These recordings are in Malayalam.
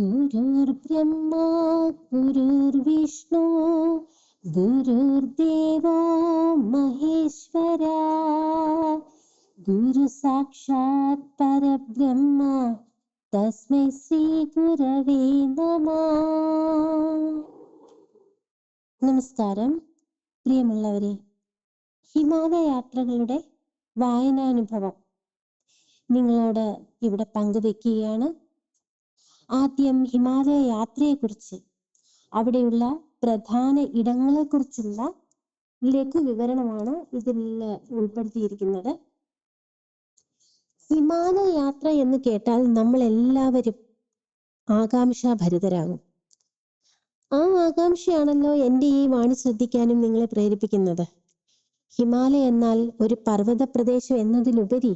ഗുരുർബ്രഹ്മാ ഗുരുർവിഷ്ണു ഗുരുദേവ മഹേശ്വര. ഗുരു സാക്ഷാത് പരബ്രഹ്മ തസ്മൈ ശ്രീ ഗുരവേ നമ. നമസ്കാരം പ്രിയമുള്ളവരെ. ഹിമാലയാത്രകളുടെ വായനാനുഭവം. നിങ്ങളോട് ഇവിടെ പങ്കുവെക്കുകയാണ് ആദ്യം ഹിമാലയ യാത്രയെക്കുറിച്ച് അവിടെയുള്ള പ്രധാന ഇടങ്ങളെക്കുറിച്ചുള്ള ലഘു വിവരണമാണ് ഇതിൽ ഉൾപ്പെടുത്തിയിരിക്കുന്നത്. ഹിമാലയ യാത്ര എന്ന് കേട്ടാൽ നമ്മൾ എല്ലാവരും ആകാംക്ഷാഭരിതരാകും. ആ ആകാംക്ഷയാണല്ലോ എന്റെ ഈ വാണി ശ്രദ്ധിക്കാനും നിങ്ങളെ പ്രേരിപ്പിക്കുന്നത്. ഹിമാലയ എന്നാൽ ഒരു പർവത പ്രദേശം എന്നതിലുപരി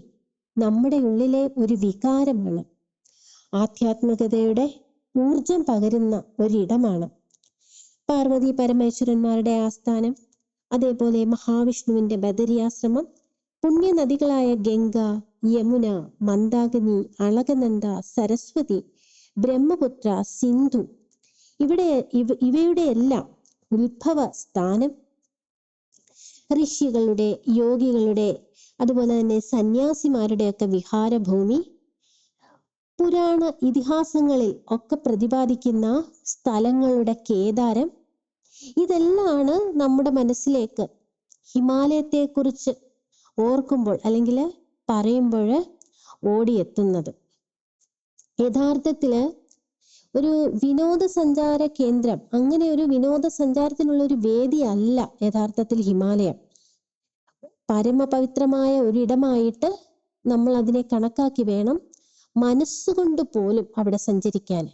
നമ്മുടെ ഉള്ളിലെ ഒരു വികാരമാണ്. ആധ്യാത്മികതയുടെ ഊർജം പകരുന്ന ഒരിടമാണ്. പാർവതി പരമേശ്വരന്മാരുടെ ആസ്ഥാനം അതേപോലെ മഹാവിഷ്ണുവിന്റെ ബദരിയാശ്രമം പുണ്യനദികളായ ഗംഗ യമുന മന്ദാകിനി അളകനന്ദ സരസ്വതി ബ്രഹ്മപുത്ര സിന്ധു ഇവിടെ ഇവ ഇവയുടെ എല്ലാം ഉത്ഭവ സ്ഥാനം. ഋഷികളുടെ യോഗികളുടെ അതുപോലെ തന്നെ സന്യാസിമാരുടെയൊക്കെ വിഹാരഭൂമി പുരാണ ഇതിഹാസങ്ങളിൽ ഒക്കെ പ്രതിപാദിക്കുന്ന സ്ഥലങ്ങളുടെ കേദാരം ഇതെല്ലാമാണ് നമ്മുടെ മനസ്സിലേക്ക് ഹിമാലയത്തെക്കുറിച്ച് ഓർക്കുമ്പോൾ അല്ലെങ്കിൽ പറയുമ്പോൾ ഓടിയെത്തുന്നത്. യഥാർത്ഥത്തിൽ ഒരു വിനോദസഞ്ചാര കേന്ദ്രം അങ്ങനെ ഒരു വിനോദസഞ്ചാരത്തിനുള്ള ഒരു വേദിയല്ല യഥാർത്ഥത്തിൽ ഹിമാലയം. പരമപവിത്രമായ ഒരിടമായിട്ട് നമ്മൾ അതിനെ കണക്കാക്കി വേണം മനസ്സുകൊണ്ട് പോലും അവിടെ സഞ്ചരിക്കാൻ.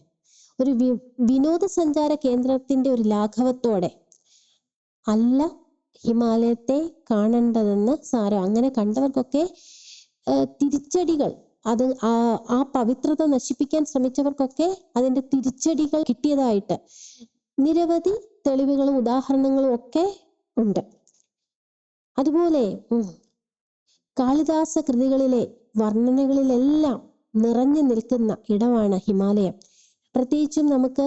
ഒരു വി വിനോദസഞ്ചാര കേന്ദ്രത്തിന്റെ ഒരു ലാഘവത്തോടെ അല്ല ഹിമാലയത്തെ കാണേണ്ടതെന്ന് സാരം അങ്ങനെ കണ്ടവർക്കൊക്കെ തിരിച്ചടികൾ അത് ആ ആ പവിത്രത നശിപ്പിക്കാൻ ശ്രമിച്ചവർക്കൊക്കെ അതിന്റെ തിരിച്ചടികൾ കിട്ടിയതായിട്ട് നിരവധി തെളിവുകളും ഉദാഹരണങ്ങളും ഒക്കെ ഉണ്ട്. അതുപോലെ കാളിദാസ കൃതികളിലെ വർണനകളിലെല്ലാം നിറഞ്ഞു നിൽക്കുന്ന ഇടമാണ് ഹിമാലയം. പ്രത്യേകിച്ചും നമുക്ക്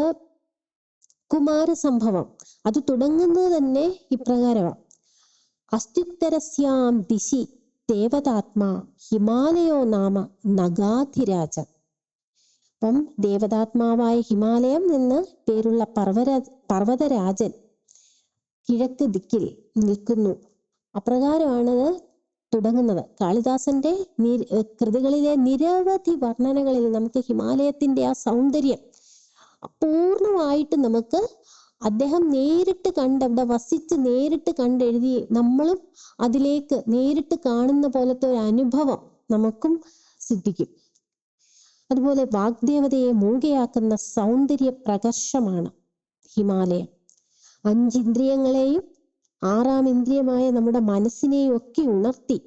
കുമാരസംഭവം അത് തുടങ്ങുന്നത് തന്നെ ഇപ്രകാരമാണ് അസ്ത്യുത്തരസ്യാം ദിശി ദേവതാത്മാ ഹിമാലയോ നാമ നഗാധിരാജ. അപ്പം ദേവതാത്മാവായ ഹിമാലയം നിന്ന് പേരുള്ള പർവത പർവതരാജൻ കിഴക്ക് ദിക്കിൽ നിൽക്കുന്നു. അപ്രകാരമാണത് തുടങ്ങുന്നത്. കാളിദാസന്റെ കൃതികളിലെ നിരവധി വർണനകളിൽ നമുക്ക് ഹിമാലയത്തിന്റെ ആ സൗന്ദര്യം പൂർണമായിട്ട് നമുക്ക് അദ്ദേഹം നേരിട്ട് കണ്ട് അവിടെ വസിച്ച് നേരിട്ട് കണ്ടെഴുതി നമ്മളും അതിലേക്ക് നേരിട്ട് കാണുന്ന പോലത്തെ ഒരു അനുഭവം നമുക്കും സിദ്ധിക്കും. അതുപോലെ വാഗ്ദേവതയെ മൂകയാക്കുന്ന സൗന്ദര്യ പ്രകർഷമാണ് ഹിമാലയം. അഞ്ചിന്ദ്രിയങ്ങളെയും ആറാം ഇന്ദ്രിയമായ നമ്മുടെ മനസ്സിനെയും ഒക്കെ ഉണർത്തി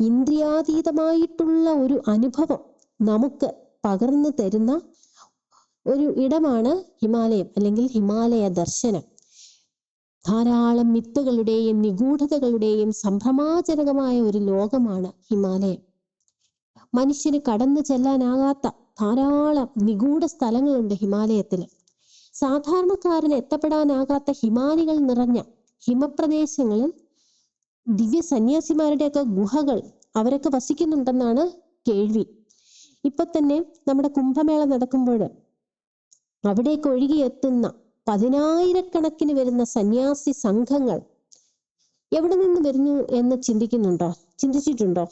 ഇന്ദ്രിയാതീതമായിട്ടുള്ള ഒരു അനുഭവം നമുക്ക് പകർന്നു തരുന്ന ഒരു ഇടമാണ് ഹിമാലയം അല്ലെങ്കിൽ ഹിമാലയ ദർശനം. ധാരാളം മിത്തുകളുടെയും നിഗൂഢതകളുടെയും സംഭ്രമാജനകമായ ഒരു ലോകമാണ് ഹിമാലയം. മനുഷ്യന് കടന്നു ചെല്ലാനാകാത്ത ധാരാളം നിഗൂഢ സ്ഥലങ്ങളുണ്ട് ഹിമാലയത്തിൽ സാധാരണക്കാരന് എത്തപ്പെടാനാകാത്ത ഹിമാലികൾ നിറഞ്ഞ ഹിമപ്രദേശങ്ങളിൽ ദിവ്യ സന്യാസിമാരുടെയൊക്കെ ഗുഹകൾ അവരൊക്കെ വസിക്കുന്നുണ്ടെന്നാണ് കേൾവി. ഇപ്പൊ തന്നെ നമ്മുടെ കുംഭമേള നടക്കുമ്പോൾ അവിടേക്ക് ഒഴുകിയെത്തുന്ന പതിനായിരക്കണക്കിന് വരുന്ന സന്യാസി സംഘങ്ങൾ എവിടെ നിന്ന് വരുന്നു എന്ന് ചിന്തിക്കുന്നുണ്ടോ? ചിന്തിച്ചിട്ടുണ്ടോ?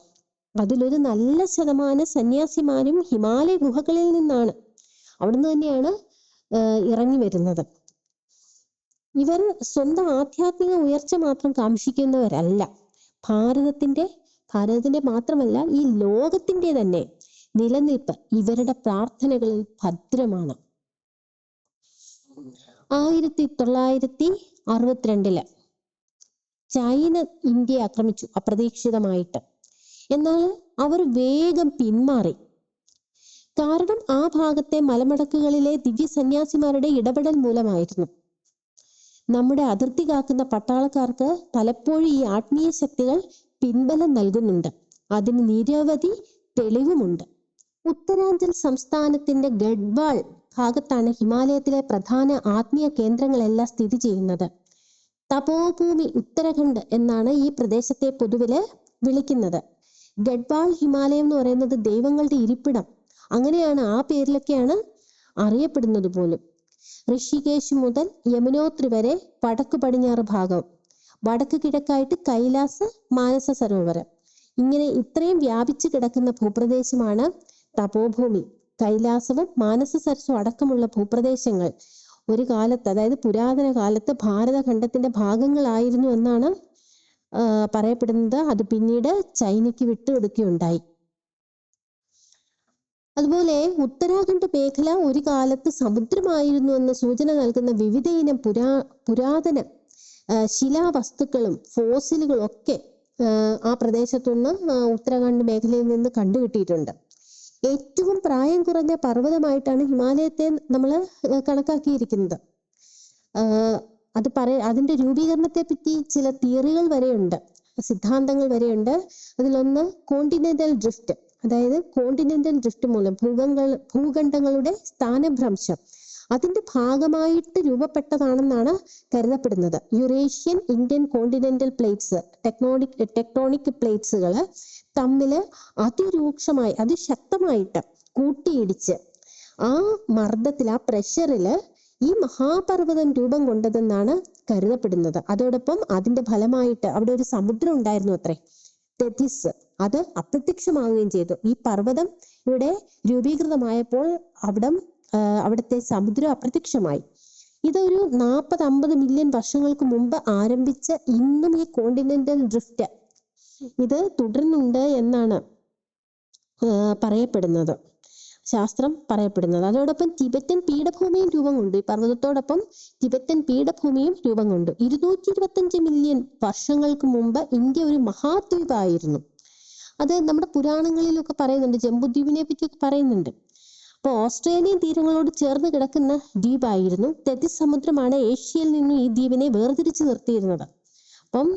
അതിലൊരു നല്ല ശതമാനം സന്യാസിമാരും ഹിമാലയ ഗുഹകളിൽ നിന്നാണ്. അവിടുന്ന് തന്നെയാണ് ഇറങ്ങി വരുന്നത്. ഇവർ സ്വന്തം ആധ്യാത്മിക ഉയർച്ച മാത്രം കാക്ഷിക്കുന്നവരല്ല. ഭാരതത്തിന്റെ ഭാരതത്തിന്റെ മാത്രമല്ല ഈ ലോകത്തിന്റെ തന്നെ നിലനിൽപ്പ് ഇവരുടെ പ്രാർത്ഥനകളിൽ ഭദ്രമാണ്. ആയിരത്തി തൊള്ളായിരത്തി അറുപത്തിരണ്ടിൽ ചൈന ഇന്ത്യ ആക്രമിച്ചു അപ്രതീക്ഷിതമായിട്ട്. എന്നാൽ അവർ വേഗം പിന്മാറി. കാരണം ആ ഭാഗത്തെ മലമടക്കുകളിലെ ദിവ്യ സന്യാസിമാരുടെ ഇടപെടൽ മൂലമായിരുന്നു. നമ്മുടെ അതിർത്തി കാക്കുന്ന പട്ടാളക്കാർക്ക് പലപ്പോഴും ഈ ആത്മീയ ശക്തികൾ പിൻബലം നൽകുന്നുണ്ട്. അതിന് നിരവധി തെളിവുമുണ്ട്. ഉത്തരാഞ്ചൽ സംസ്ഥാനത്തിന്റെ ഗഡ്വാൾ ഭാഗത്താണ് ഹിമാലയത്തിലെ പ്രധാന ആത്മീയ കേന്ദ്രങ്ങളെല്ലാം സ്ഥിതി ചെയ്യുന്നത്. തപോഭൂമി ഉത്തരാഖണ്ഡ് എന്നാണ് ഈ പ്രദേശത്തെ പൊതുവിൽ വിളിക്കുന്നത്. ഗഡ്വാൾ ഹിമാലയം എന്ന് പറയുന്നത് ദൈവങ്ങളുടെ ഇരിപ്പിടം. അങ്ങനെയാണ് ആ പേരിലൊക്കെയാണ് അറിയപ്പെടുന്നത് പോലും. ഋഷികേശ് മുതൽ യമുനോത്രി വരെ വടക്ക് പടിഞ്ഞാറ് ഭാഗം. വടക്ക് കിഴക്കായിട്ട് കൈലാസ് മാനസ സരോവരം. ഇങ്ങനെ ഇത്രയും വ്യാപിച്ചു കിടക്കുന്ന ഭൂപ്രദേശമാണ് തപോഭൂമി. കൈലാസവും മാനസ സരസ്സും അടക്കമുള്ള ഭൂപ്രദേശങ്ങൾ ഒരു കാലത്ത് അതായത് പുരാതന കാലത്ത് ഭാരതഖണ്ഡത്തിന്റെ ഭാഗങ്ങളായിരുന്നു എന്നാണ് പറയപ്പെടുന്നത്. അത് പിന്നീട് ചൈനയ്ക്ക് വിട്ടുകൊടുക്കുകയുണ്ടായി. അതുപോലെ ഉത്തരാഖണ്ഡ് മേഖല ഒരു കാലത്ത് സമുദ്രമായിരുന്നു എന്ന സൂചന നൽകുന്ന വിവിധ ഇനം പുരാ പുരാതന ശിലാവസ്തുക്കളും ഫോസിലുകളും ഒക്കെ ആ പ്രദേശത്തുനിന്ന് ഉത്തരാഖണ്ഡ് മേഖലയിൽ നിന്ന് കണ്ടുകിട്ടിയിട്ടുണ്ട്. ഏറ്റവും പ്രായം കുറഞ്ഞ പർവതമായിട്ടാണ് ഹിമാലയത്തെ നമ്മൾ കണക്കാക്കിയിരിക്കുന്നത്. അത് പറയ അതിന്റെ രൂപീകരണത്തെ പറ്റി ചില തിയറികൾ വരെയുണ്ട് സിദ്ധാന്തങ്ങൾ വരെയുണ്ട്. അതിലൊന്ന് കോണ്ടിനെന്റൽ ഡ്രിഫ്റ്റ് അതായത് കോണ്ടിനെന്റൽ ഡ്രിഫ്റ്റ് മൂലം ഭൂഖങ്ങൾ ഭൂഖണ്ഡങ്ങളുടെ സ്ഥാനഭ്രംശം. അതിന്റെ ഭാഗമായിട്ട് രൂപപ്പെട്ടതാണെന്നാണ് കരുതപ്പെടുന്നത്. Eurasian Indian continental plates tectonic tectonic പ്ലേറ്റ്സുകൾ തമ്മിൽ അതിരൂക്ഷമായി അതിശക്തമായിട്ട് കൂട്ടിയിടിച്ച് ആ മർദ്ദത്തിൽ ആ പ്രഷറിൽ ഈ മഹാപർവതം രൂപം കൊണ്ടതെന്നാണ് കരുതപ്പെടുന്നത്. അതോടൊപ്പം അതിന്റെ ഫലമായിട്ട് അവിടെ ഒരു സമുദ്രം ഉണ്ടായിരുന്നു അത്രേ. തെഥിസ് അത് അപ്രത്യക്ഷമാവുകയും ചെയ്തു. ഈ പർവതം ഇവിടെ രൂപീകൃതമായപ്പോൾ അവിടം അവിടുത്തെ സമുദ്രം അപ്രത്യക്ഷമായി. ഇതൊരു നാൽപ്പത് അമ്പത് മില്യൺ വർഷങ്ങൾക്ക് മുമ്പ് ആരംഭിച്ച ഇന്നും ഈ കോണ്ടിനെന്റൽ ഡ്രിഫ്റ്റ് ഇത് തുടരുന്നുണ്ട് എന്നാണ് പറയപ്പെടുന്നത്. ശാസ്ത്രം പറയപ്പെടുന്നത്. അതോടൊപ്പം ടിബറ്റൻ പീഠഭൂമിയും രൂപം കൊണ്ടു. ഈ പർവതത്തോടൊപ്പം ടിബറ്റൻ പീഠഭൂമിയും രൂപം കൊണ്ടു. ഇരുന്നൂറ്റി ഇരുപത്തഞ്ച് മില്യൺ വർഷങ്ങൾക്ക് മുമ്പ് ഇന്ത്യ ഒരു മഹാദ്വീപായിരുന്നു. അത് നമ്മുടെ പുരാണങ്ങളിലൊക്കെ പറയുന്നുണ്ട് ജംബുദ്വീപിനെ പറ്റിയൊക്കെ പറയുന്നുണ്ട്. അപ്പോൾ ഓസ്ട്രേലിയൻ തീരങ്ങളോട് ചേർന്ന് കിടക്കുന്ന ദ്വീപായിരുന്നു. തെറ്റിസ് സമുദ്രമാണ് ഏഷ്യയിൽ നിന്നും ഈ ദ്വീപിനെ വേർതിരിച്ചു നിർത്തിയിരുന്നത്. അപ്പം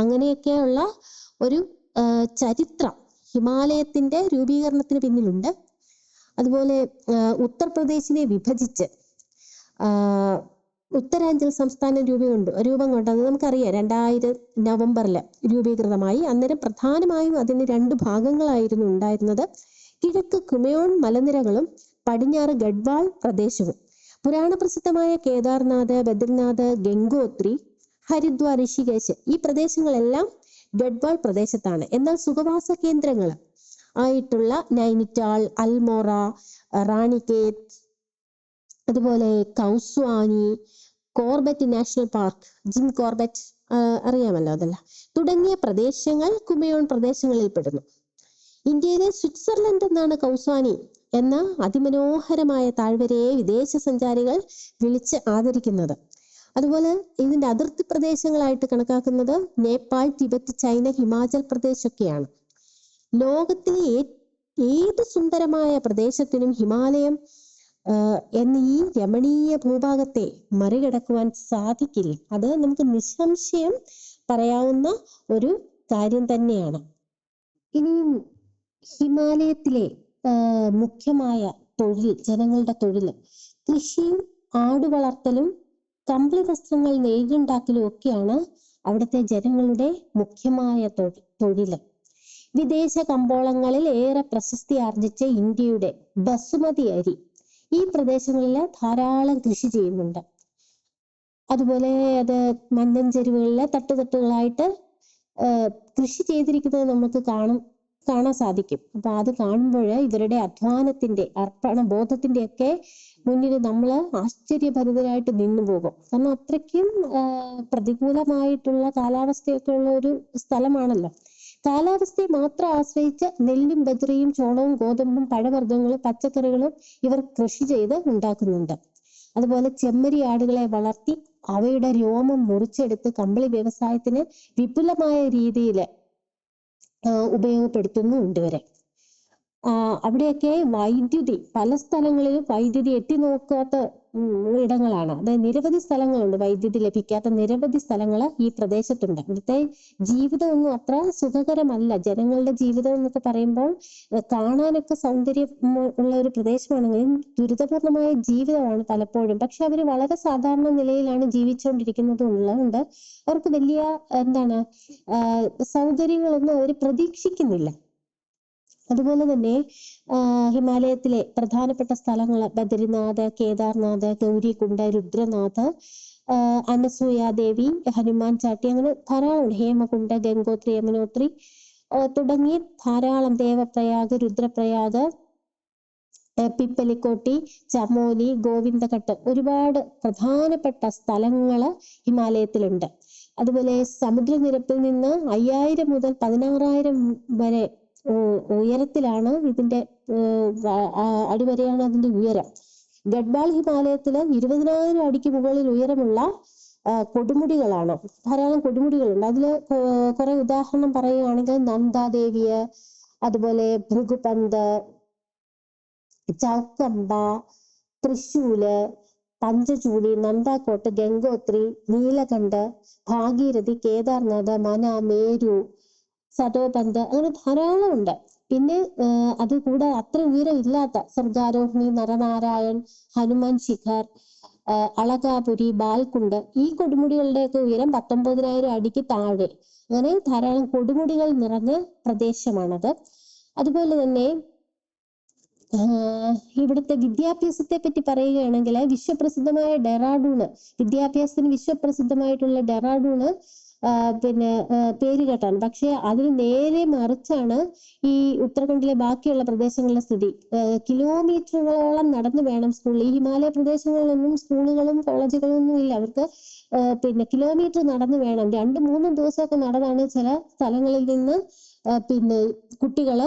അങ്ങനെയൊക്കെയുള്ള ഒരു ചരിത്രം ഹിമാലയത്തിന്റെ രൂപീകരണത്തിന് പിന്നിലുണ്ട്. അതുപോലെ ഉത്തർപ്രദേശിനെ വിഭജിച്ച് ഉത്തരാഞ്ചൽ സംസ്ഥാനം രൂപയുണ്ട്. രൂപം കൊണ്ടത് നമുക്കറിയാം. രണ്ടായിരം നവംബറിൽ രൂപീകൃതമായി. അന്നേരം പ്രധാനമായും അതിന് രണ്ട് ഭാഗങ്ങളായിരുന്നു ഉണ്ടായിരുന്നത്. കിഴക്ക് കുമയോൺ മലനിരകളും പടിഞ്ഞാറ് ഗഡ്വാൾ പ്രദേശവും. പുരാണ പ്രസിദ്ധമായ കേദാർനാഥ് ബദ്രിനാഥ് ഗംഗോത്രി ഹരിദ്വാർ ഋഷികേശ് ഈ പ്രദേശങ്ങളെല്ലാം ഗഡ്വാൾ പ്രദേശത്താണ്. എന്നാൽ സുഖവാസ കേന്ദ്രങ്ങൾ ആയിട്ടുള്ള നൈനിറ്റാൾ അൽമോറ റാണിക്കേത് അതുപോലെ Kausani Corbett national park Jim Corbett അറിയാമല്ലോ അതല്ല. തുടങ്ങിയ പ്രദേശങ്ങൾ കുമയോൺ പ്രദേശങ്ങളിൽ പെടുന്നു ഇന്ത്യയിലെ സ്വിറ്റ്സർലൻഡ് എന്നാണ് കൗസ്വാനി എന്ന അതിമനോഹരമായ താഴ്വരയെ വിദേശ സഞ്ചാരികൾ വിളിച്ച് ആദരിക്കുന്നത്. അതുപോലെ ഇതിന്റെ അതിർത്തി പ്രദേശങ്ങളായിട്ട് കണക്കാക്കുന്നത് നേപ്പാൾ തിബറ്റ് ചൈന ഹിമാചൽ പ്രദേശ് ഒക്കെയാണ് ലോകത്തിലെ ഏത് സുന്ദരമായ പ്രദേശത്തിനും ഹിമാലയം എന്ന ഈ രമണീയ ഭൂഭാഗത്തെ മറികടക്കുവാൻ സാധിക്കില്ല അത് നമുക്ക് നിസ്സംശയം പറയാവുന്ന ഒരു കാര്യം തന്നെയാണ്. ഇനി ഹിമാലയത്തിലെ മുഖ്യമായ തൊഴിൽ ജനങ്ങളുടെ തൊഴിൽ. കൃഷിയും ആടുവളർത്തലും കമ്പിളി വസ്ത്രങ്ങൾ നെയ്തുണ്ടാക്കലും ഒക്കെയാണ് അവിടുത്തെ ജനങ്ങളുടെ മുഖ്യമായ തൊഴിൽ. വിദേശ കമ്പോളങ്ങളിൽ ഏറെ പ്രശസ്തി ആർജിച്ച ഇന്ത്യയുടെ ബസുമതി അരി. ഈ പ്രദേശങ്ങളിൽ ധാരാളം കൃഷി ചെയ്യുന്നുണ്ട്. അതുപോലെ അത് മന്ദൻ ചെരുവുകളിലെ തട്ടുതട്ടുകളായിട്ട് കൃഷി ചെയ്തിരിക്കുന്നത് നമുക്ക് കാണും കാണാൻ സാധിക്കും. അപ്പൊ അത് കാണുമ്പോൾ ഇവരുടെ അധ്വാനത്തിന്റെ അർപ്പണ ബോധത്തിന്റെ ഒക്കെ മുന്നിൽ നമ്മൾ ആശ്ചര്യഭരിതരായിട്ട് നിന്നു പോകും. കാരണം അത്രയ്ക്കും പ്രതികൂലമായിട്ടുള്ള കാലാവസ്ഥയൊക്കെ ഉള്ള ഒരു സ്ഥലമാണല്ലോ. കാലാവസ്ഥയെ മാത്രം ആശ്രയിച്ച് നെല്ലും ബജ്രയും ചോളവും ഗോതമ്പും പഴവർഗങ്ങളും പച്ചക്കറികളും ഇവർ കൃഷി ചെയ്ത് ഉണ്ടാക്കുന്നുണ്ട്. അതുപോലെ ചെമ്മരി ആടുകളെ വളർത്തി അവയുടെ രോമം മുറിച്ചെടുത്ത് കമ്പിളി വ്യവസായത്തിന് വിപുലമായ രീതിയിൽ ഉപയോഗപ്പെടുത്തുന്നുണ്ട് ഇവരെ. അവിടെയൊക്കെ വൈദ്യുതി പല സ്ഥലങ്ങളിലും വൈദ്യുതി എത്തി നോക്കാത്ത ഇടങ്ങളാണ്. അതായത് നിരവധി സ്ഥലങ്ങളുണ്ട് വൈദ്യുതി ലഭിക്കാത്ത നിരവധി സ്ഥലങ്ങൾ ഈ പ്രദേശത്തുണ്ട്. ഇവിടുത്തെ ജീവിതമൊന്നും അത്ര സുഖകരമല്ല. ജനങ്ങളുടെ ജീവിതം എന്നൊക്കെ പറയുമ്പോൾ കാണാനൊക്കെ സൗന്ദര്യം ഉള്ള ഒരു പ്രദേശമാണെങ്കിലും ദുരിതപൂർണമായ ജീവിതമാണ് പലപ്പോഴും. പക്ഷെ അവർ വളരെ സാധാരണ നിലയിലാണ് ജീവിച്ചുകൊണ്ടിരിക്കുന്നത് ഉള്ളതുകൊണ്ട് അവർക്ക് വലിയ എന്താണ് സൗകര്യങ്ങളൊന്നും അവർ പ്രതീക്ഷിക്കുന്നില്ല. അതുപോലെ തന്നെ ഹിമാലയത്തിലെ പ്രധാനപ്പെട്ട സ്ഥലങ്ങൾ ബദ്രിനാഥ് കേദാർനാഥ് ഗൗരികുണ്ട് രുദ്രനാഥ് ആഹ് അനസൂയ ദേവി ഹനുമാൻ ചാട്ടി അങ്ങനെ ധാരാളം ഹേമകുണ്ട് ഗംഗോത്രി യമുനോത്രി തുടങ്ങി ധാരാളം ദേവപ്രയാഗ് രുദ്രപ്രയാഗ് പിപ്പലിക്കോട്ടി ചമോലി ഗോവിന്ദഘട്ട് ഒരുപാട് പ്രധാനപ്പെട്ട സ്ഥലങ്ങൾ ഹിമാലയത്തിലുണ്ട്. അതുപോലെ സമുദ്രനിരപ്പിൽ നിന്ന് അയ്യായിരം മുതൽ പതിനാറായിരം വരെ ഉയരത്തിലാണ് ഇതിന്റെ അടിവരെയാണ് അതിന്റെ ഉയരം. ഗഡ്വാൾ ഹിമാലയത്തിൽ ഇരുപതിനായിരം അടിക്ക് മുകളിൽ ഉയരമുള്ള കൊടുമുടികളാണ്. ധാരാളം കൊടുമുടികളുണ്ട്. അതിൽ കുറെ ഉദാഹരണം പറയുകയാണെങ്കിൽ നന്ദാദേവിയ അതുപോലെ ഭൃഗുപന്ത് ചൗക്കമ്പ തൃശൂൽ പഞ്ചചൂടി നന്ദാക്കോട്ട് ഗംഗോത്രി നീലകണ്ഠ് ഭാഗീരഥി കേദാർനാഥ് മന മേരു സതോപന്ത് അങ്ങനെ ധാരാളം ഉണ്ട് പിന്നെ അത് കൂടെ അത്ര ഉയരം ഇല്ലാത്ത സ്വർഗാരോഹിണി നരനാരായൺ ഹനുമാൻ ശിഖർ അളകാപുരി ബാൽകുണ്ട് ഈ കൊടുമുടികളുടെയൊക്കെ ഉയരം പത്തൊമ്പതിനായിരം അടിക്ക് താഴെ. അങ്ങനെ ധാരാളം കൊടുമുടികൾ നിറഞ്ഞ പ്രദേശമാണത്. അതുപോലെ തന്നെ ഇവിടുത്തെ വിദ്യാഭ്യാസത്തെ പറ്റി പറയുകയാണെങ്കിൽ വിശ്വപ്രസിദ്ധമായ ഡെറാഡൂണ്. വിദ്യാഭ്യാസത്തിന് വിശ്വപ്രസിദ്ധമായിട്ടുള്ള ഡെറാഡൂണ് പിന്നെ ആഹ് പേര് കേട്ടാണ്. പക്ഷെ അതിന് നേരെ മറിച്ചാണ് ഈ ഉത്തരാഖണ്ഡിലെ ബാക്കിയുള്ള പ്രദേശങ്ങളിലെ സ്ഥിതി. കിലോമീറ്ററുകളോളം നടന്നു വേണം സ്കൂളിൽ ഈ ഹിമാലയ പ്രദേശങ്ങളിലൊന്നും സ്കൂളുകളും കോളേജുകളും ഒന്നും ഇല്ല. അവർക്ക് പിന്നെ കിലോമീറ്റർ നടന്നു വേണം. രണ്ട് മൂന്നും ദിവസമൊക്കെ നടന്നാണ് ചില സ്ഥലങ്ങളിൽ നിന്ന് പിന്നെ കുട്ടികൾ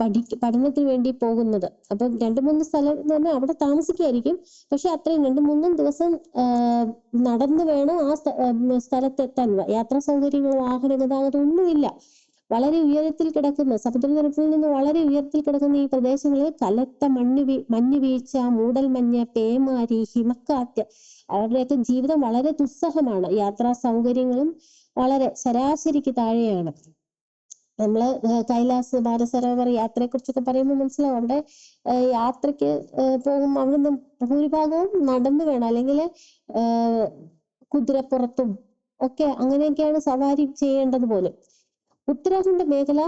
പഠി പഠനത്തിന് വേണ്ടി പോകുന്നത്. അപ്പം രണ്ടു മൂന്ന് സ്ഥലം എന്ന് പറഞ്ഞാൽ അവിടെ താമസിക്കായിരിക്കും പക്ഷെ അത്രയും രണ്ടു മൂന്നും ദിവസം നടന്നു വേണം ആ സ്ഥലത്തെത്താൻ. യാത്രാ സൗകര്യങ്ങളോ വാഹന ഗതാഗതം ഒന്നുമില്ല വളരെ ഉയരത്തിൽ കിടക്കുന്ന സമുദ്രനിരപ്പിൽ നിന്ന് വളരെ ഉയരത്തിൽ കിടക്കുന്ന ഈ പ്രദേശങ്ങളിൽ കനത്ത മണ്ണ് മഞ്ഞ് വീഴ്ച മൂടൽമഞ്ഞ് പേമാരി ഹിമക്കാറ്റ് അവരുടെയൊക്കെ ജീവിതം വളരെ ദുസ്സഹമാണ്. യാത്രാ സൗകര്യങ്ങളും വളരെ ശരാശരിക്ക് താഴെയാണ്. നമ്മൾ ഏഹ് കൈലാസ് മാനസരോവർ യാത്രയെ കുറിച്ചൊക്കെ പറയുമ്പോൾ മനസ്സിലാവും. അവിടെ യാത്രയ്ക്ക് പോകുമ്പോൾ അവിടുന്ന് ഭൂരിഭാഗവും നടന്നു വേണം. അല്ലെങ്കിൽ കുതിരപ്പുറത്തും ഒക്കെ അങ്ങനെയൊക്കെയാണ് സവാരി ചെയ്യേണ്ടത് പോലും ഉത്തരാഖണ്ഡ് മേഖല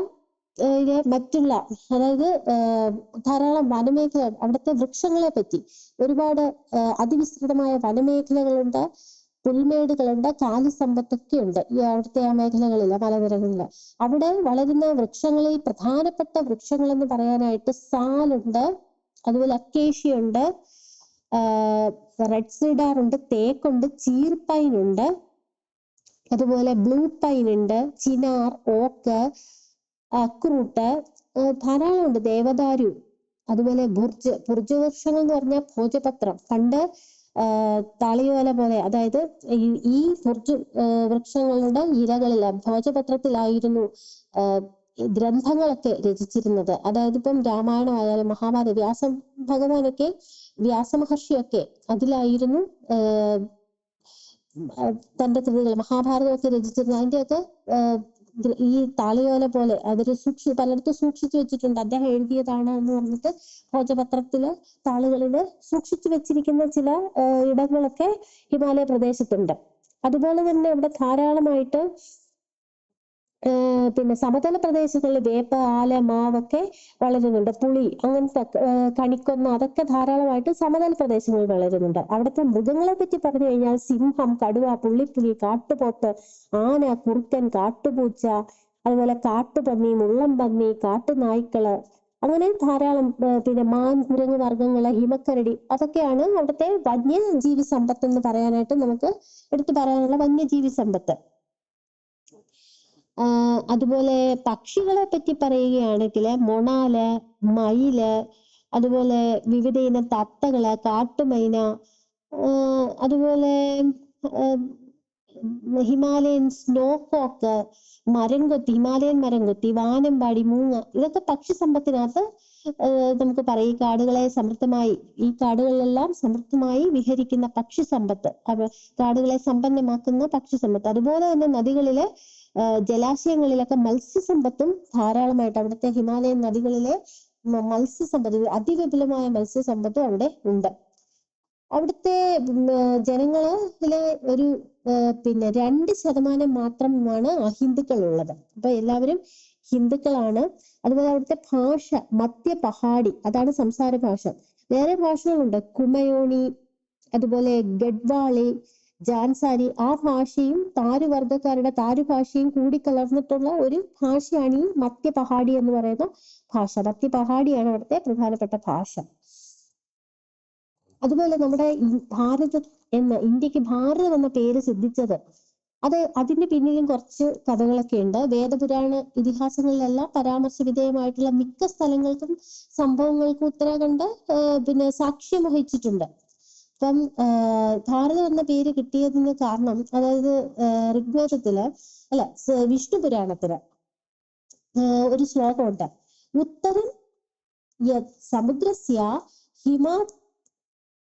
മറ്റുള്ള അതായത് ധാരാളം വനമേഖല അവിടുത്തെ വൃക്ഷങ്ങളെ പറ്റി ഒരുപാട് അതിവിസ്തൃതമായ വനമേഖലകളുണ്ട്. പുൽമേടുകളുണ്ട് കാലിസമ്പത്തൊക്കെ ഉണ്ട് ഈ അവിടുത്തെ ആ മേഖലകളിൽ മലനിരകളിൽ അവിടെ വളരുന്ന വൃക്ഷങ്ങളിൽ പ്രധാനപ്പെട്ട വൃക്ഷങ്ങൾ എന്ന് പറയാനായിട്ട് സാലുണ്ട് അതുപോലെ അക്കേഷ്യ ഉണ്ട് റെഡ് സീഡാർ ഉണ്ട് തേക്കുണ്ട് ചീർപ്പൈൻ ഉണ്ട് അതുപോലെ ബ്ലൂ പൈൻ ഉണ്ട് ചിനാർ ഓക്ക് അക്രൂട്ട് ധാരാളം ഉണ്ട് ദേവദാരു അതുപോലെ ബുർജ് വൃക്ഷങ്ങൾ എന്ന് പറഞ്ഞാൽ ഭോജപത്രം. പണ്ട് താളിയോല പോലെ അതായത് ഈ ആ, വൃക്ഷങ്ങളുടെ ഇലകളിൽ ഭോജപത്രത്തിലായിരുന്നു ഗ്രന്ഥങ്ങളൊക്കെ രചിച്ചിരുന്നത്. അതായത് ഇപ്പം രാമായണം ആയാലും മഹാഭാരത വ്യാസ ഭഗവാനൊക്കെ വ്യാസമഹർഷിയൊക്കെ അതിലായിരുന്നു തന്റെ കൃതികൾ മഹാഭാരതമൊക്കെ രചിച്ചിരുന്നത്. ഗ്ര- ഈ താളിയോല പോലെ അവർ സൂക്ഷി പലയിടത്തും സൂക്ഷിച്ചു വെച്ചിട്ടുണ്ട്. അദ്ദേഹം എഴുതിയതാണ് എന്ന് പറഞ്ഞിട്ട് ഭോജപത്രത്തിൽ താളുകളിൽ സൂക്ഷിച്ചു വെച്ചിരിക്കുന്ന ചില ഇടങ്ങളൊക്കെ ഹിമാലയ പ്രദേശത്തുണ്ട്. അതുപോലെ തന്നെ ഇവിടെ ധാരാളമായിട്ട് പിന്നെ സമതല പ്രദേശങ്ങളിൽ വേപ്പ ആല മാവൊക്കെ വളരുന്നുണ്ട്. പുളി അങ്ങനത്തെ കണിക്കൊന്ന അതൊക്കെ ധാരാളമായിട്ട് സമതല പ്രദേശങ്ങളിൽ വളരുന്നുണ്ട്. അവിടുത്തെ മൃഗങ്ങളെ പറ്റി പറഞ്ഞു കഴിഞ്ഞാൽ സിംഹം കടുവ പുള്ളിപ്പുലി കാട്ടുപോത്ത് ആന കുറുക്കൻ കാട്ടുപൂച്ച അതുപോലെ കാട്ടുപന്നി മുള്ളംപന്നി കാട്ടുനായ്ക്കൾ അങ്ങനെ ധാരാളം പിന്നെ മാൻ കുരങ്ങ് വർഗങ്ങൾ ഹിമക്കരടി അതൊക്കെയാണ് അവിടുത്തെ വന്യജീവി സമ്പത്ത് എന്ന് പറയാനായിട്ട് നമുക്ക് എടുത്തു പറയാനുള്ള വന്യജീവി സമ്പത്ത്. അതുപോലെ പക്ഷികളെ പറ്റി പറയുകയാണെങ്കിൽ മൊണാൽ മയിൽ അതുപോലെ വിവിധ ഇനം തത്തകൾ കാട്ടുമൈന അതുപോലെ ഹിമാലയൻ സ്നോ കോക്ക് മരം കൊത്തി ഹിമാലയൻ മരം കൊത്തി വാനമ്പാടി മൂങ്ങ ഇതൊക്കെ പക്ഷി സമ്പത്തിനകത്ത് നമുക്ക് പറയാം. ഈ കാടുകളെ സമൃദ്ധമായി ഈ കാടുകളിലെല്ലാം സമൃദ്ധമായി വിഹരിക്കുന്ന പക്ഷി സമ്പത്ത്. കാടുകളെ സമ്പന്നമാക്കുന്ന പക്ഷി സമ്പത്ത്. അതുപോലെ തന്നെ നദികളിലെ ജലാശയങ്ങളിലൊക്കെ മത്സ്യസമ്പത്തും ധാരാളമായിട്ട് അവിടുത്തെ ഹിമാലയൻ നദികളിലെ മത്സ്യ മത്സ്യസമ്പത്ത് അതിവിപുലമായ മത്സ്യസമ്പത്തും അവിടെ ഉണ്ട്. അവിടുത്തെ ജനങ്ങളിലെ ഒരു പിന്നെ രണ്ട് ശതമാനം മാത്രമാണ് അഹിന്ദുക്കൾ ഉള്ളത് അപ്പൊ എല്ലാവരും ഹിന്ദുക്കളാണ്. അതുപോലെ അവിടുത്തെ ഭാഷ മധ്യ പഹാടി അതാണ് സംസാര ഭാഷ. വേറെ ഭാഷകളുണ്ട്. കുമയോണി അതുപോലെ ഗഡ്വാളി ജാൻസാരി ആ ഭാഷയും താരു വർഗക്കാരുടെ താരു ഭാഷയും കൂടിക്കലർന്നിട്ടുള്ള ഒരു ഭാഷയാണ് ഈ മധ്യ പഹാടി എന്ന് പറയുന്ന ഭാഷ. മധ്യ പഹാടിയാണ് അവിടുത്തെ പ്രധാനപ്പെട്ട ഭാഷ. അതുപോലെ നമ്മുടെ ഭാരതം എന്ന ഇന്ത്യയ്ക്ക് ഭാരതം എന്ന പേര് സിദ്ധിച്ചത് അത് അതിന്റെ പിന്നിലും കുറച്ച് കഥകളൊക്കെ ഉണ്ട്. വേദപുരാണ ഇതിഹാസങ്ങളിലെല്ലാം പരാമർശ വിധേയമായിട്ടുള്ള മിക്ക സ്ഥലങ്ങൾക്കും സംഭവങ്ങൾക്കും ഉത്തരാഖണ്ഡ് പിന്നെ സാക്ഷ്യം വഹിച്ചിട്ടുണ്ട്. അപ്പം ഭാരതം എന്ന പേര് കിട്ടിയതിന് കാരണം അതായത് ഋഗ്വേദത്തിൽ അല്ല വിഷ്ണു പുരാണത്തിൽ ഒരു ശ്ലോകമുണ്ട്. ഉത്തരം സമുദ്രസ്യ ഹിമാ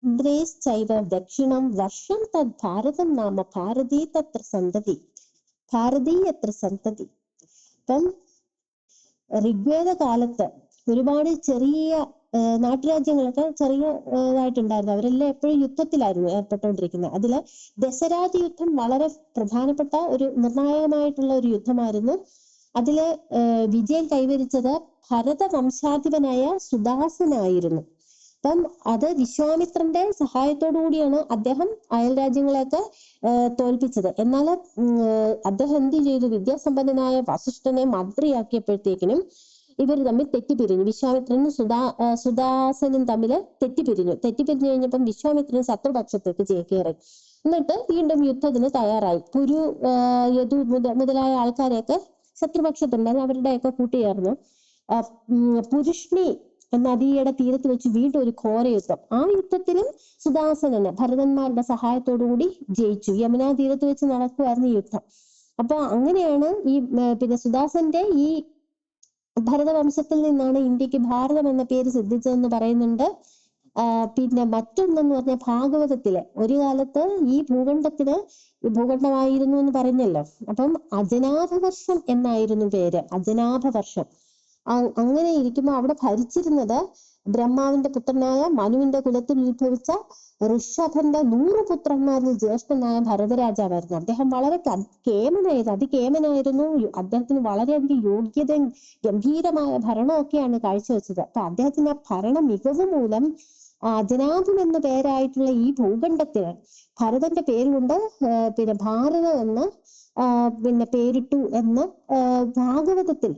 ദ്രേശ്ചൈവ ദക്ഷിണം വർഷം തദ് ഭാരതം നാമ ഭാരതീ തത്ര സന്തതി. ഭാരതീ എത്ര സന്തതി. അപ്പം ഋഗ്വേദ കാലത്ത് ഒരുപാട് ചെറിയ നാട്ടുരാജ്യങ്ങളൊക്കെ ചെറിയ ഇതായിട്ടുണ്ടായിരുന്നു അവരെല്ലാം എപ്പോഴും യുദ്ധത്തിലായിരുന്നു ഏർപ്പെട്ടുകൊണ്ടിരിക്കുന്നത്. അതിൽ ദശരാജ യുദ്ധം വളരെ പ്രധാനപ്പെട്ട ഒരു നിർണായകമായിട്ടുള്ള ഒരു യുദ്ധമായിരുന്നു. അതിലെ വിജയം കൈവരിച്ചത് ഭരത വംശാധിപനായ സുദാസനായിരുന്നു. അപ്പം അത് വിശ്വാമിത്രന്റെ സഹായത്തോടു കൂടിയാണ് അദ്ദേഹം അയൽ രാജ്യങ്ങളെയൊക്കെ തോൽപ്പിച്ചത്. എന്നാൽ അദ്ദേഹം എന്ത് ചെയ്തു? വിദ്യാസമ്പന്നനായ വസിഷ്ഠനെ മന്ത്രിയാക്കിയപ്പോഴത്തേക്കിനും ഇവർ തമ്മിൽ തെറ്റിപ്പിരിഞ്ഞു. വിശ്വാമിത്രനും സുധാ സുദാസനും തമ്മിൽ തെറ്റിപ്പിരിഞ്ഞു. തെറ്റിപ്പിരിഞ്ഞു കഴിഞ്ഞപ്പം വിശ്വാമിത്രൻ ശത്രുപക്ഷത്തേക്ക് ചേക്കേറി. എന്നിട്ട് വീണ്ടും യുദ്ധത്തിന് തയ്യാറായി. കുരു യദു മുതലായ ആൾക്കാരെയൊക്കെ ശത്രുപക്ഷത്തുണ്ടായിരുന്നു അവരുടെയൊക്കെ കൂട്ടുചേർന്നു. പുരുഷ്ണി നദിയുടെ തീരത്ത് വെച്ച് വീണ്ടും ഒരു ഘോര യുദ്ധം ആ യുദ്ധത്തിലും സുദാസനന് ഭരതന്മാരുടെ സഹായത്തോടുകൂടി ജയിച്ചു. യമുനാ തീരത്ത് വെച്ച് നടക്കുമായിരുന്നു യുദ്ധം. അപ്പൊ അങ്ങനെയാണ് ഈ പിന്നെ സുദാസന്റെ ഈ ഭരതവംശത്തിൽ നിന്നാണ് ഇന്ത്യയ്ക്ക് ഭാരതം എന്ന പേര് സിദ്ധിച്ചതെന്ന് പറയുന്നുണ്ട്. പിന്നെ മറ്റൊന്നെന്ന് പറഞ്ഞാൽ ഭാഗവതത്തിലെ ഒരു കാലത്ത് ഈ ഭൂഖണ്ഡത്തിന് ഭൂഖണ്ഡമായിരുന്നു എന്ന് പറഞ്ഞല്ലോ. അപ്പം അജനാഭ വർഷം എന്നായിരുന്നു പേര്. അജനാഭ വർഷം അ- അങ്ങനെ ഇരിക്കുമ്പോൾ അവിടെ ഭരിച്ചിരുന്നത് ബ്രഹ്മാവിന്റെ പുത്രനായ മനുവിന്റെ കുലത്തിൽ ഉത്ഭവിച്ച ഋഷഭന്റെ നൂറ് പുത്രന്മാരിൽ ജ്യേഷ്ഠനായ ഭരതരാജാവായിരുന്നു. അദ്ദേഹം വളരെ കേമനായിരുന്നു അതികേമനായിരുന്നു. അദ്ദേഹത്തിന് വളരെയധികം യോഗ്യതയും ഗംഭീരമായ ഭരണമൊക്കെയാണ് കാഴ്ചവെച്ചത്. അപ്പൊ അദ്ദേഹത്തിന്റെ ഭരണ മികവ് മൂലം ആ എന്ന പേരായിട്ടുള്ള ഈ ഭൂഖണ്ഡത്തിന് ഭരതന്റെ പേരുകൊണ്ട് പിന്നെ ഭാരതം എന്ന് പിന്നെ പേരിട്ടു എന്ന് ഭാഗവതത്തിൽ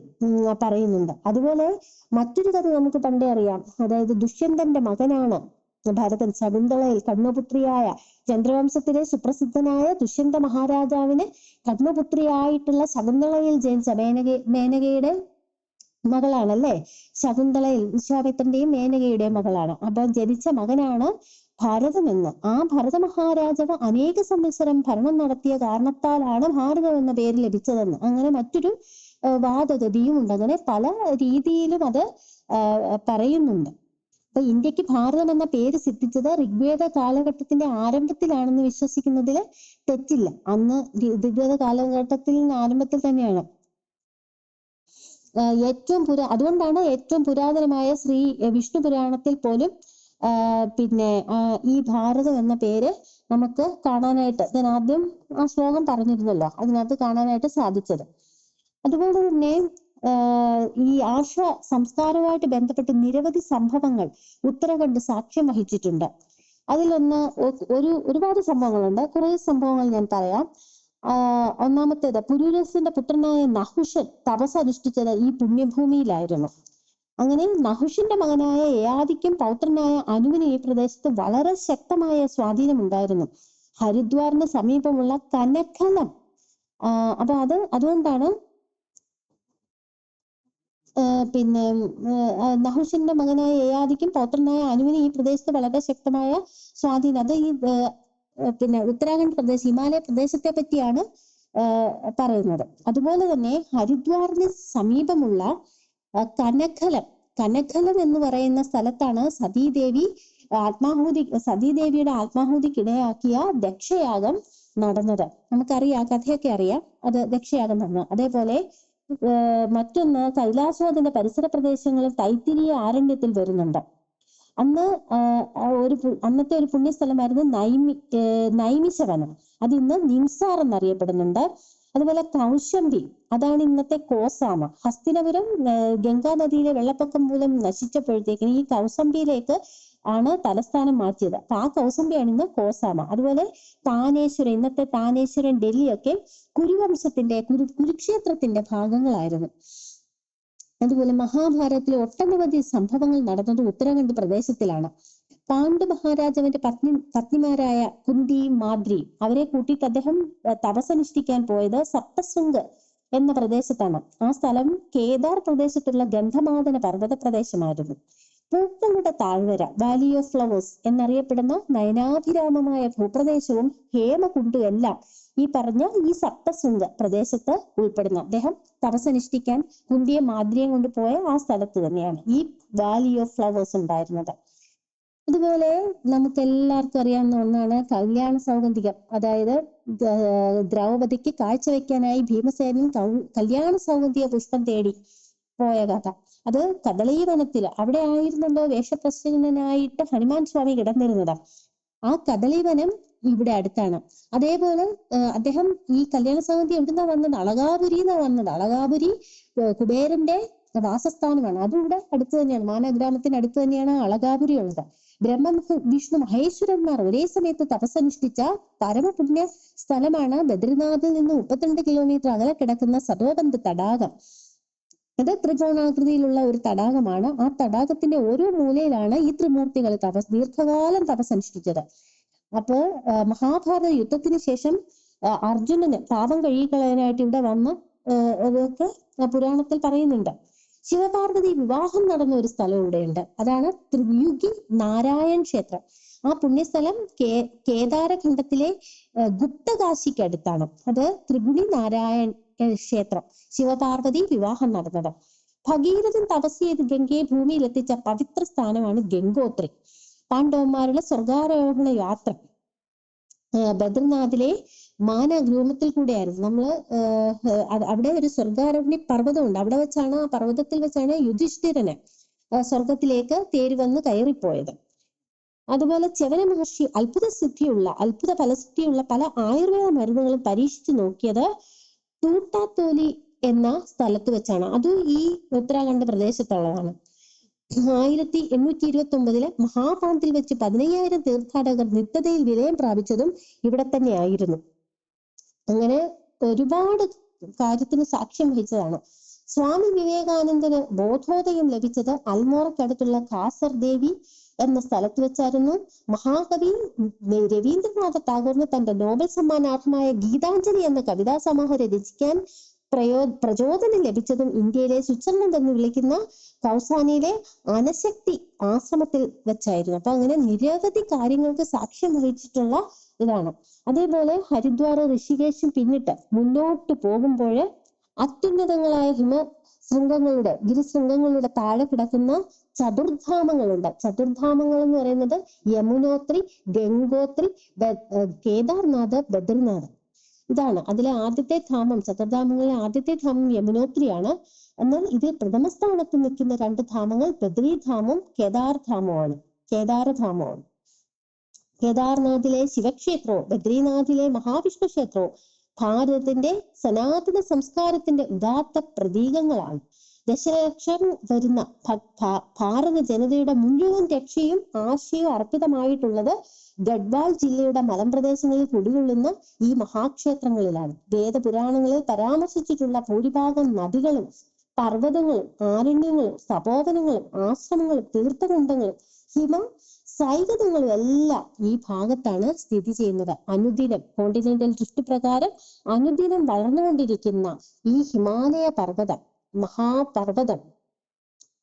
പറയുന്നുണ്ട്. അതുപോലെ മറ്റൊരു കഥ നമുക്ക് പണ്ടേ അറിയാം. അതായത് ദുഷ്യന്തന്റെ മകനാണ് ഭരതൻ. ശകുന്തളയിൽ കർമ്മപുത്രിയായ ചന്ദ്രവംശത്തിലെ സുപ്രസിദ്ധനായ ദുഷ്യന്ത മഹാരാജാവിന് കർമ്മപുത്രിയായിട്ടുള്ള ശകുന്തളയിൽ ജനിച്ച മേനക മേനകയുടെ മകളാണല്ലേ? ശകുന്തളയിൽ വിശ്വാമിത്രന്റെയും മേനകയുടെയും മകളാണ്. അപ്പൊ ജനിച്ച മകനാണ് ഭരതമെന്ന് ആ ഭരത മഹാരാജാവ് അനേക സംവത്സരം ഭരണം നടത്തിയ കാരണത്താലാണ് ഭാരതം എന്ന പേര് ലഭിച്ചതെന്ന്. അങ്ങനെ മറ്റൊരു വാദഗതിയും ഉണ്ട്. അങ്ങനെ പല രീതിയിലും അത് പറയുന്നുണ്ട്. അപ്പൊ ഇന്ത്യയ്ക്ക് ഭാരതം എന്ന പേര് സിദ്ധിച്ചത് ഋഗ്വേദ കാലഘട്ടത്തിന്റെ ആരംഭത്തിലാണെന്ന് വിശ്വസിക്കുന്നതിൽ തെറ്റില്ല. അന്ന് ഋഗ്വേദ കാലഘട്ടത്തിൽ ആരംഭത്തിൽ തന്നെയാണ്. ഏറ്റവും പുരാ അതുകൊണ്ടാണ് ഏറ്റവും പുരാതനമായ ശ്രീ വിഷ്ണു പുരാണത്തിൽ പോലും പിന്നെ ഈ ഭാരതം എന്ന പേര് നമുക്ക് കാണാനായിട്ട് ഞാൻ ആദ്യം ആ ശ്ലോകം പറഞ്ഞിരുന്നല്ലോ അതിനകത്ത് കാണാനായിട്ട് സാധിച്ചത്. അതുപോലെ തന്നെ ഈ ആശ്ര സംസ്കാരവുമായിട്ട് ബന്ധപ്പെട്ട് നിരവധി സംഭവങ്ങൾ ഉത്തരാഖണ്ഡ് സാക്ഷ്യം വഹിച്ചിട്ടുണ്ട്. അതിലൊന്ന് ഒരു ഒരുപാട് സംഭവങ്ങളുണ്ട്. കുറേ സംഭവങ്ങൾ ഞാൻ പറയാം. ഒന്നാമത്തേത് പുരൂരസിന്റെ പുത്രനായ നഹുഷൻ തപസ് അനുഷ്ഠിച്ചത് ഈ പുണ്യഭൂമിയിലായിരുന്നു. അങ്ങനെ നഹുഷിന്റെ മകനായ യയാദിക്കും പൗത്രനായ അനുവിന് ഈ പ്രദേശത്ത് വളരെ ശക്തമായ സ്വാധീനമുണ്ടായിരുന്നു ഹരിദ്വാറിന് സമീപമുള്ള കനഖലം അപ്പൊ അത് അതുകൊണ്ടാണ് പിന്നെ നഹുഷിന്റെ മകനായ യയാദിക്കും പൗത്രനായ അനുവിന് ഈ പ്രദേശത്ത് വളരെ ശക്തമായ സ്വാധീനം. അത് ഈ പിന്നെ ഉത്തരാഖണ്ഡ് പ്രദേശ് ഹിമാലയ പ്രദേശത്തെ പറ്റിയാണ് പറയുന്നത്. അതുപോലെ തന്നെ ഹരിദ്വാറിന് സമീപമുള്ള കനഖലം. കനഖലം എന്ന് പറയുന്ന സ്ഥലത്താണ് സതീദേവി ആത്മാഹൂതി സതീദേവിയുടെ ആത്മാഹൂതിക്കിടയാക്കിയ ദക്ഷയാഗം നടന്നത്. നമുക്കറിയാം കഥയൊക്കെ അറിയാം. അത് ദക്ഷയാഗം നടന്നു. അതേപോലെ മറ്റൊന്ന് കൈലാസനാഥിന്റെ പരിസര പ്രദേശങ്ങളിൽ തൈത്തിരിയ ആരണ്യത്തിൽ വരുന്നുണ്ട്. അന്ന് ഒരു അന്നത്തെ ഒരു പുണ്യസ്ഥലമായിരുന്നു നൈമി നൈമിശവനം അത് ഇന്ന് നിംസാർ എന്നറിയപ്പെടുന്നുണ്ട്. അതുപോലെ കൗശംബി അതാണ് ഇന്നത്തെ കോസാമ. ഹസ്തിനപുരം ഗംഗാ നദിയിലെ വെള്ളപ്പൊക്കം മൂലം നശിച്ചപ്പോഴത്തേക്കും ഈ കൗസംബിയിലേക്ക് ആണ് തലസ്ഥാനം മാറ്റിയത്. അപ്പൊ ആ കൗസംബിയാണ് ഇന്ന് കോസാമ. അതുപോലെ താനേശ്വരം ഇന്നത്തെ താനേശ്വരം ഡൽഹിയൊക്കെ കുരുവംശത്തിന്റെ കുരു കുരുക്ഷേത്രത്തിന്റെ ഭാഗങ്ങളായിരുന്നു. അതുപോലെ മഹാഭാരതത്തിലെ ഒട്ടനവധി സംഭവങ്ങൾ നടന്നത് ഉത്തരാഖണ്ഡ് പ്രദേശത്തിലാണ്. പാണ്ഡു മഹാരാജാവിന്റെ പത്നി പത്നിമാരായ കുന്തി മാദ്രി അവരെ കൂട്ടിയിട്ട് അദ്ദേഹം തപസനുഷ്ഠിക്കാൻ പോയത് സപ്തശൃംഗ് എന്ന പ്രദേശത്താണ്. ആ സ്ഥലം കേദാർ പ്രദേശത്തുള്ള ഗന്ധമാദന പർവത പ്രദേശമായിരുന്നു പൂക്കളുടെ താഴ്വര വാലി ഓഫ് ഫ്ലവേഴ്സ് എന്നറിയപ്പെടുന്ന നയനാഭിരാമമായ ഭൂപ്രദേശവും ഹേമകുണ്ടും എല്ലാം ഈ പറഞ്ഞ ഈ സപ്തശൃംഗ പ്രദേശത്ത് ഉൾപ്പെടുന്നു. അദ്ദേഹം തപസ്സനുഷ്ഠിക്കാൻ കുന്തിയെ മാദ്രിയം കൊണ്ടുപോയ ആ സ്ഥലത്ത് തന്നെയാണ് ഈ വാലി ഓഫ് ഫ്ലവേഴ്സ് ഉണ്ടായിരുന്നത്. അതുപോലെ നമുക്ക് എല്ലാവർക്കും അറിയാവുന്ന ഒന്നാണ് കല്യാണ സൗഗന്ധികം. അതായത് ദ്രൗപതിക്ക് കാഴ്ചവെക്കാനായി ഭീമസേനൻ കല്യാണ സൗഗന്ധിക പുഷ്പം തേടി പോയ കഥ. അത് കദളീ വനത്തിൽ അവിടെ ആയിരുന്നല്ലോ വേഷപ്രസന്നനായിട്ട് ഹനുമാൻ സ്വാമി കിടന്നിരുന്നത്. ആ കദളീ വനം ഇവിടെ അടുത്താണ്. അതേപോലെ അദ്ദേഹം ഈ കല്യാണ സമിതി എവിടുന്നാ വന്നത്? അളകാപുരി എന്നാ വന്നത്. അളകാപുരി കുബേരന്റെ വാസസ്ഥാനമാണ്. അതും ഇവിടെ അടുത്ത് തന്നെയാണ്. മാനഗ്രാമത്തിന് അടുത്ത് തന്നെയാണ് അളകാപുരി ഉള്ളത്. ബ്രഹ്മ വിഷ്ണു മഹേശ്വരന്മാർ ഒരേ സമയത്ത് തപസ്സനുഷ്ഠിച്ച പരമപുണ്യ സ്ഥലമാണ് ബദ്രിനാഥിൽ നിന്ന് മുപ്പത്തിരണ്ട് കിലോമീറ്റർ അകലെ കിടക്കുന്ന സർവബന്ധ തടാകം. അത് ത്രികോണാകൃതിയിലുള്ള ഒരു തടാകമാണ്. ആ തടാകത്തിന്റെ ഓരോ മൂലയിലാണ് ഈ ത്രിമൂർത്തികൾ തപസ് ദീർഘകാലം തപസ്സനുഷ്ഠിച്ചത്. അപ്പോ ആ, മഹാഭാരത യുദ്ധത്തിന് ശേഷം അർജുനന് പാപം കഴുകിക്കളയാനായിട്ട് ഇവിടെ വന്ന് അതൊക്കെ പുരാണത്തിൽ പറയുന്നുണ്ട്. ശിവപാർവതി വിവാഹം നടന്ന ഒരു സ്ഥലം ഇവിടെയുണ്ട്. അതാണ് ത്രിയുഗി നാരായൺ ക്ഷേത്രം. ആ പുണ്യസ്ഥലം കേ കേദാരഖണ്ഡത്തിലെ ഗുപ്തകാശിക്ക് അടുത്താണ്. അത് ത്രിഗുണി നാരായൺ ക്ഷേത്രം. ശിവപാർവതി വിവാഹം നടന്നത്. ഭഗീരഥൻ തപസ് ചെയ്ത് ഗംഗയെ ഭൂമിയിൽ എത്തിച്ച പവിത്ര സ്ഥാനമാണ് ഗംഗോത്രി. പാണ്ഡവന്മാരുടെ സ്വർഗാരോഹണ യാത്ര. ആ, മാന മാനഗ്രൂമത്തിൽ കൂടെയായിരുന്നു. നമ്മൾ ആഹ് അവിടെ ഒരു സ്വർഗാരോഹണി പർവതമുണ്ട്. അവിടെ വെച്ചാണ് ആ പർവതത്തിൽ വെച്ചാണ് യുധിഷ്ഠിരന് സ്വർഗത്തിലേക്ക് തേരി വന്ന് കയറിപ്പോയത്. അതുപോലെ ചെവന മഹർഷി അത്ഭുത സിദ്ധിയുള്ള അത്ഭുത ഫലസിദ്ധിയുള്ള പല ആയുർവേദ മരുന്നുകളും പരീക്ഷിച്ചു നോക്കിയത് തൂട്ടാത്തോലി എന്ന സ്ഥലത്ത് വെച്ചാണ്. അത് ഈ ഉത്തരാഖണ്ഡ് പ്രദേശത്തുള്ളതാണ്. ആയിരത്തി എണ്ണൂറ്റി ഇരുപത്തി ഒമ്പതിലെ മഹാപാന്തിൽ വെച്ച് പതിനയ്യായിരം തീർത്ഥാടകർ നിത്യതയിൽ വിലയം പ്രാപിച്ചതും ഇവിടെ തന്നെയായിരുന്നു അങ്ങനെ ഒരുപാട് കാര്യത്തിന് സാക്ഷ്യം വഹിച്ചതാണ്. സ്വാമി വിവേകാനന്ദന് ബോധോദയം ലഭിച്ചത് അൽമോറയ്ക്കടുത്തുള്ള കാസർ ദേവി എന്ന സ്ഥലത്ത് വെച്ചായിരുന്നു. മഹാകവി രവീന്ദ്രനാഥ ടാഗോറിന് തന്റെ നോബൽ സമ്മാനാർഹമായ ഗീതാഞ്ജലി എന്ന കവിതാ സമാഹാരം രചിക്കാൻ പ്രയോ പ്രചോദനം ലഭിച്ചതും ഇന്ത്യയിലെ സ്വിറ്റ്സർലൻഡ് എന്ന് വിളിക്കുന്ന കൗസാനിയിലെ അനശക്തി ആശ്രമത്തിൽ വെച്ചായിരുന്നു. അപ്പൊ അങ്ങനെ നിരവധി കാര്യങ്ങൾക്ക് സാക്ഷ്യം വഹിച്ചിട്ടുള്ള ഇതാണ്. അതേപോലെ ഹരിദ്വാർ ഋഷികേശും പിന്നിട്ട് മുന്നോട്ട് പോകുമ്പോൾ അത്യുന്നതങ്ങളായ ഹിമ ശൃംഗങ്ങളുടെ ഗിരിശൃംഗങ്ങളുടെ താഴെ കിടക്കുന്ന ചതുർധാമങ്ങളുണ്ട്. ചതുർധാമങ്ങൾ എന്ന് പറയുന്നത് യമുനോത്രി ഗംഗോത്രി കേദാർനാഥ് ബദ്രിനാഥ് ഇതാണ് അതിലെ ആദ്യത്തെ ധാമം. ചതുർധാമങ്ങളിലെ ആദ്യത്തെ ധാമം യമുനോത്രിയാണ്. എന്നാൽ ഇത് പ്രഥമ സ്ഥാനത്ത് നിൽക്കുന്ന രണ്ട് ധാമങ്ങൾ ബദ്രിധാമും കേദാർധാമമാണ് കേദാരധാമമാണ്. കേദാർനാഥിലെ ശിവക്ഷേത്രവും ബദ്രീനാഥിലെ മഹാവിഷ്ണു ക്ഷേത്രവും ഭാരതത്തിന്റെ സനാതന സംസ്കാരത്തിന്റെ ഉദാത്ത പ്രതീകങ്ങളാണ്. ദശലക്ഷം വരുന്ന ഭാരത ജനതയുടെ മുഴുവൻ രക്ഷയും ആശയവും അർപ്പിതമായിട്ടുള്ളത് ഗഡ്വാൾ ജില്ലയുടെ മലമ്പ്രദേശങ്ങളിൽ കുടികൊള്ളുന്ന ഈ മഹാക്ഷേത്രങ്ങളിലാണ്. വേദപുരാണങ്ങളിൽ പരാമർശിച്ചിട്ടുള്ള ഭൂരിഭാഗം നദികളും പർവതങ്ങളും ആരണ്യങ്ങളും തപോവനങ്ങളും ആശ്രമങ്ങളും തീർത്ഥകുണ്ടങ്ങളും ഹിമ സൈകതങ്ങളും എല്ലാം ഈ ഭാഗത്താണ് സ്ഥിതി ചെയ്യുന്നത്. അനുദിനം കോണ്ടിനെന്റൽ ഡ്രിഫ്റ്റ് പ്രകാരം അനുദിനം വളർന്നുകൊണ്ടിരിക്കുന്ന ഈ ഹിമാലയ പർവതം മഹാപർവതം.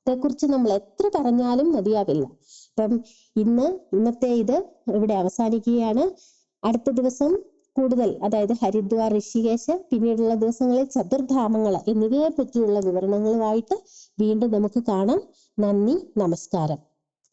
കുറിച്ച് നമ്മൾ എത്ര പറഞ്ഞാലും മതിയാവില്ല. അപ്പം ഇന്ന് ഇന്നത്തെ ഇത് ഇവിടെ അവസാനിക്കുകയാണ്. അടുത്ത ദിവസം കൂടുതൽ അതായത് ഹരിദ്വാർ ഋഷികേശ് പിന്നീടുള്ള ദിവസങ്ങളിൽ ചതുർധാമങ്ങൾ എന്നിവയെ പറ്റിയുള്ള വിവരണങ്ങളുമായിട്ട് വീണ്ടും നമുക്ക് കാണാം. നന്ദി നമസ്കാരം.